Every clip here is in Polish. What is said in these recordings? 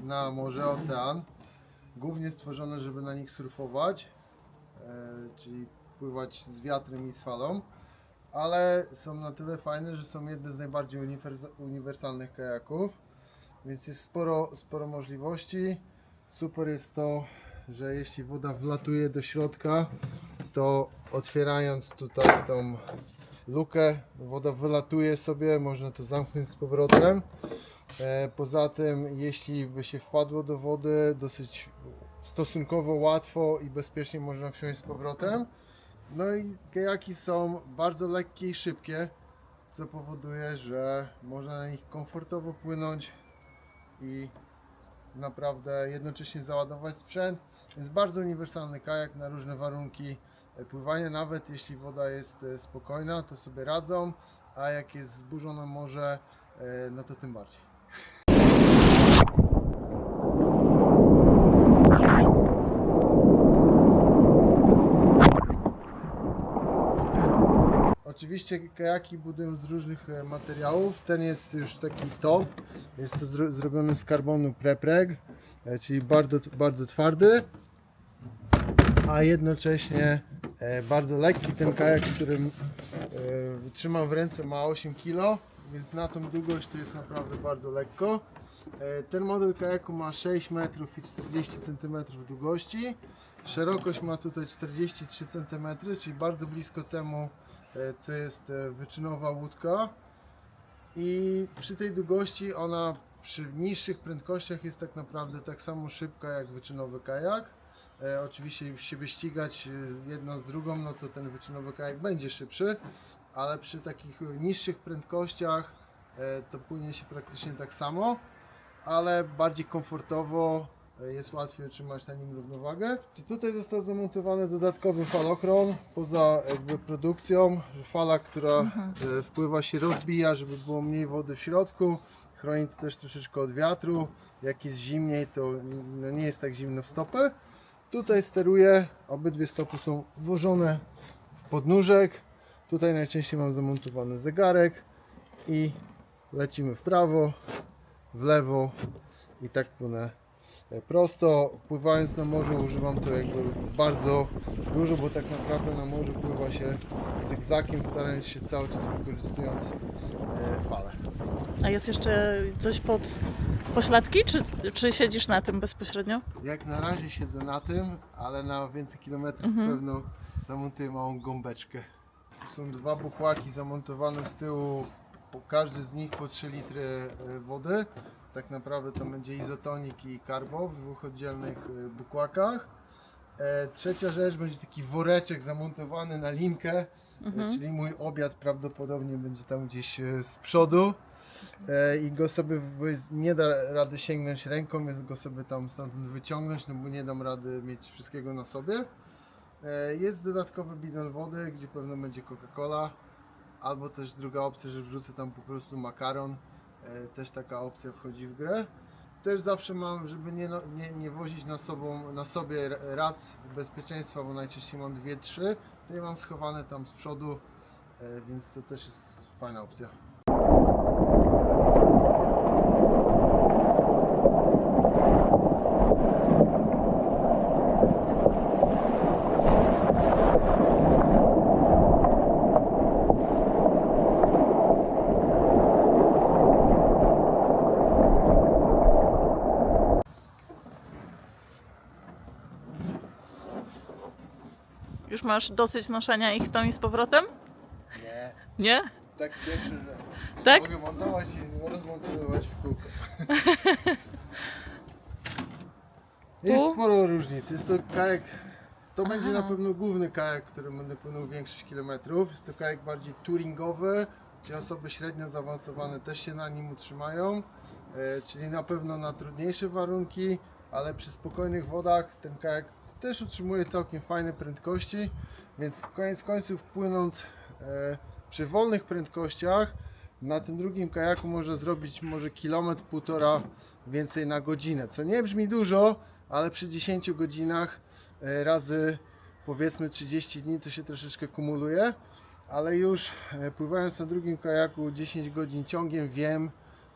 na morze, ocean. Głównie stworzone, żeby na nich surfować, e, czyli pływać z wiatrem i z falą. Ale są na tyle fajne, że są jedne z najbardziej uniwersa- uniwersalnych kajaków. Więc jest sporo, sporo możliwości. Super jest to, że jeśli woda wlatuje do środka, to otwierając tutaj tą lukę, woda wylatuje sobie, można to zamknąć z powrotem. E, Poza tym, jeśli by się wpadło do wody, dosyć stosunkowo łatwo i bezpiecznie można wsiąść z powrotem. No i kajaki są bardzo lekkie i szybkie, co powoduje, że można na nich komfortowo płynąć i naprawdę jednocześnie załadować sprzęt. Jest bardzo uniwersalny kajak na różne warunki e, pływania, nawet jeśli woda jest e, spokojna, to sobie radzą, a jak jest zburzone morze, e, no to tym bardziej. Oczywiście kajaki budują z różnych e, materiałów. Ten jest już taki top. Jest to zro zrobione z karbonu prepreg, czyli bardzo, bardzo twardy, a jednocześnie bardzo lekki. Ten kajak, którym e, trzymam w ręce ma 8 kg, więc na tą długość to jest naprawdę bardzo lekko. E, Ten model kajaku ma 6 metrów i 40 cm długości. Szerokość ma tutaj 43 cm, czyli bardzo blisko temu, e, co jest e, wyczynowa łódka. I przy tej długości ona przy niższych prędkościach jest tak naprawdę tak samo szybka jak wyczynowy kajak. E, oczywiście by ścigać e, jedna z drugą, no to ten wyczynowy kajak będzie szybszy, ale przy takich niższych prędkościach e, to płynie się praktycznie tak samo, ale bardziej komfortowo, e, jest łatwiej utrzymać na nim równowagę. I tutaj został zamontowany dodatkowy falochron poza jakby produkcją, fala, która e, wpływa się rozbija, żeby było mniej wody w środku. Chroni to też troszeczkę od wiatru. Jak jest zimniej, to no nie jest tak zimno w stopę. Tutaj steruję, obydwie stopy są włożone w podnóżek. Tutaj najczęściej mam zamontowany zegarek i lecimy w prawo, w lewo i tak płynę e, prosto. Pływając na morzu używam to jakby bardzo dużo, bo tak naprawdę na morzu pływa się zygzakiem, starając się cały czas wykorzystując e, falę. A jest jeszcze coś pod pośladki, czy, czy siedzisz na tym bezpośrednio? Jak na razie siedzę na tym, ale na więcej kilometrów pewno zamontuję małą gąbeczkę. Tu są dwa bukłaki zamontowane z tyłu, po każdy z nich po 3 litry e, wody. Tak naprawdę to będzie izotonik i karbo w dwóch oddzielnych e, bukłakach. E, Trzecia rzecz będzie taki woreczek zamontowany na linkę, e, czyli mój obiad prawdopodobnie będzie tam gdzieś e, z przodu e, i go sobie nie da rady sięgnąć ręką, więc go sobie tam stamtąd wyciągnąć, no bo nie dam rady mieć wszystkiego na sobie. E, Jest dodatkowy bidon wody, gdzie pewno będzie Coca-Cola, albo też druga opcja, że wrzucę tam po prostu makaron. E, Też taka opcja wchodzi w grę. Też zawsze mam, żeby nie, no- nie, nie wozić na, sobą, na sobie rac bezpieczeństwa, bo najczęściej mam dwie, trzy. To je mam schowane tam z przodu, e, więc to też jest fajna opcja. Masz dosyć noszenia ich tą i z powrotem? Nie, Nie? tak cieszę, że Tak? mogę montować i rozmontowywać w kółko. Jest sporo różnic. Jest to kajak, to będzie na pewno główny kajak, którym będę płynął większość kilometrów. Jest to kajak bardziej touringowy, gdzie osoby średnio zaawansowane też się na nim utrzymają, e, czyli na pewno na trudniejsze warunki, ale przy spokojnych wodach ten kajak też utrzymuje całkiem fajne prędkości, więc koniec końców płynąc e, przy wolnych prędkościach na tym drugim kajaku można zrobić może kilometr, półtora więcej na godzinę, co nie brzmi dużo, ale przy 10 godzinach e, razy powiedzmy 30 dni to się troszeczkę kumuluje, ale już e, pływając na drugim kajaku 10 godzin ciągiem wiem,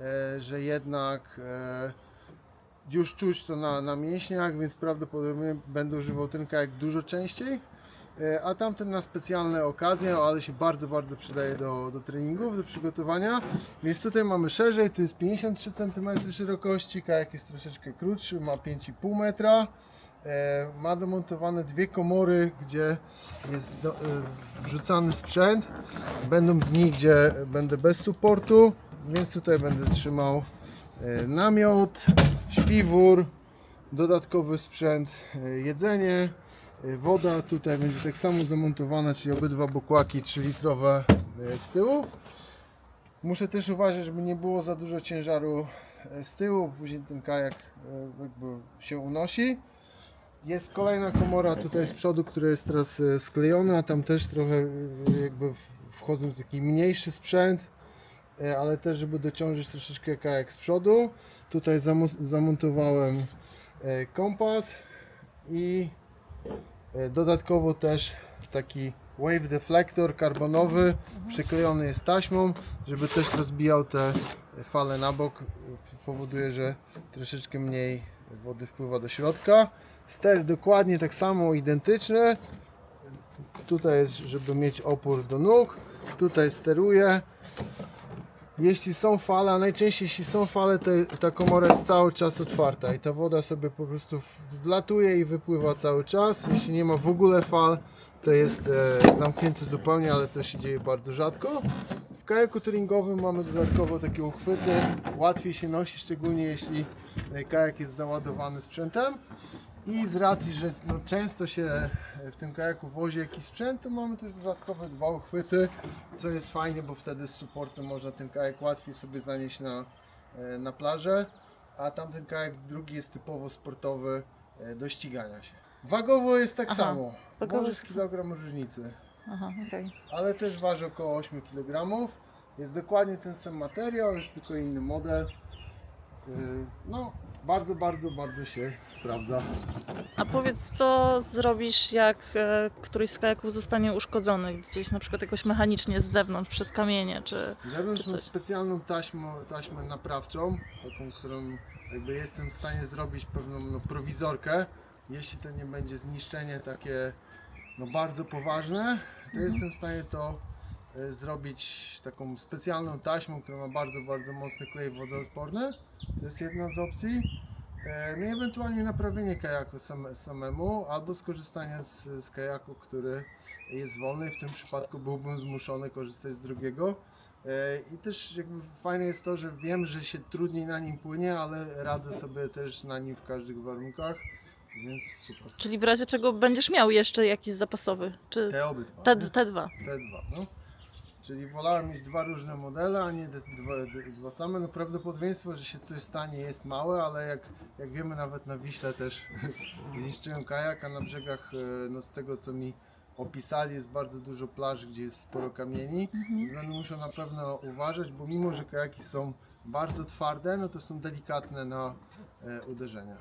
e, że jednak e, już czuć to na, na mięśniach, więc prawdopodobnie będę używał ten kajak dużo częściej. E, A tamten na specjalne okazje, ale się bardzo, bardzo przydaje do, do treningów, do przygotowania. Więc tutaj mamy szerzej, to jest 53 cm szerokości, kajak jest troszeczkę krótszy, ma 5,5 metra. E, Ma domontowane dwie komory, gdzie jest do, e, wrzucany sprzęt. Będą dni, gdzie będę bez supportu, więc tutaj będę trzymał namiot, śpiwór, dodatkowy sprzęt, e, jedzenie, e, woda. Tutaj będzie tak samo zamontowana, czyli obydwa bukłaki 3-litrowe e, z tyłu. Muszę też uważać, żeby nie było za dużo ciężaru e, z tyłu, później ten kajak e, jakby się unosi. Jest kolejna komora tutaj z przodu, która jest teraz e, sklejona, tam też trochę e, jakby wchodzą taki mniejszy sprzęt, e, ale też żeby dociążyć troszeczkę kajak z przodu. Tutaj zamontowałem e, kompas i e, dodatkowo też taki wave deflector karbonowy przyklejony jest taśmą, żeby też rozbijał te fale na bok. Powoduje, że troszeczkę mniej wody wpływa do środka. Ster dokładnie tak samo, identyczny. Tutaj jest, żeby mieć opór do nóg. Tutaj steruję. Jeśli są fale, a najczęściej jeśli są fale, to ta komora jest cały czas otwarta i ta woda sobie po prostu wlatuje i wypływa cały czas. Jeśli nie ma w ogóle fal, to jest e, zamknięty zupełnie, ale to się dzieje bardzo rzadko. W kajaku touringowym mamy dodatkowo takie uchwyty. Łatwiej się nosi, szczególnie jeśli e, kajak jest załadowany sprzętem. I z racji, że no, często się e, w tym kajaku wozi jakiś sprzęt, to mamy też dodatkowe dwa uchwyty, co jest fajnie, bo wtedy z supportem można ten kajak łatwiej sobie zanieść na, e, na plażę, a tamten kajak drugi jest typowo sportowy e, do ścigania się. Wagowo jest tak Aha, samo, wagowo może z tak kilogram różnicy, Aha, okej. ale też waży około 8 kg. Jest dokładnie ten sam materiał, jest tylko inny model. Yy, No, bardzo, bardzo, bardzo się sprawdza. A powiedz, co zrobisz, jak e, któryś z kajaków zostanie uszkodzony gdzieś na przykład jakoś mechanicznie z zewnątrz, przez kamienie, czy... Zewnątrz Czy mam coś? specjalną taśmę, taśmę naprawczą, taką, którą jakby jestem w stanie zrobić pewną no, prowizorkę. Jeśli to nie będzie zniszczenie takie no, bardzo poważne, to jestem w stanie to zrobić taką specjalną taśmą, która ma bardzo, bardzo mocny klej wodoodporny. To jest jedna z opcji. E, No i ewentualnie naprawienie kajaku same, samemu, albo skorzystanie z, z kajaku, który jest wolny. W tym przypadku byłbym zmuszony korzystać z drugiego. E, I też jakby fajne jest to, że wiem, że się trudniej na nim płynie, ale radzę sobie też na nim w każdych warunkach, więc super. Czyli w razie czego będziesz miał jeszcze jakiś zapasowy, czy Te obydwa. te, te dwa. Te dwa, no. Czyli wolałem mieć dwa różne modele, a nie dwa, dwa same. No prawdopodobieństwo, że się coś stanie jest małe, ale jak, jak wiemy nawet na Wiśle też zniszczyłem kajak, a na brzegach, e, no z tego co mi opisali, jest bardzo dużo plaż, gdzie jest sporo kamieni. Więc będę musiał na pewno uważać, bo mimo, że kajaki są bardzo twarde, no to są delikatne na e, uderzenia.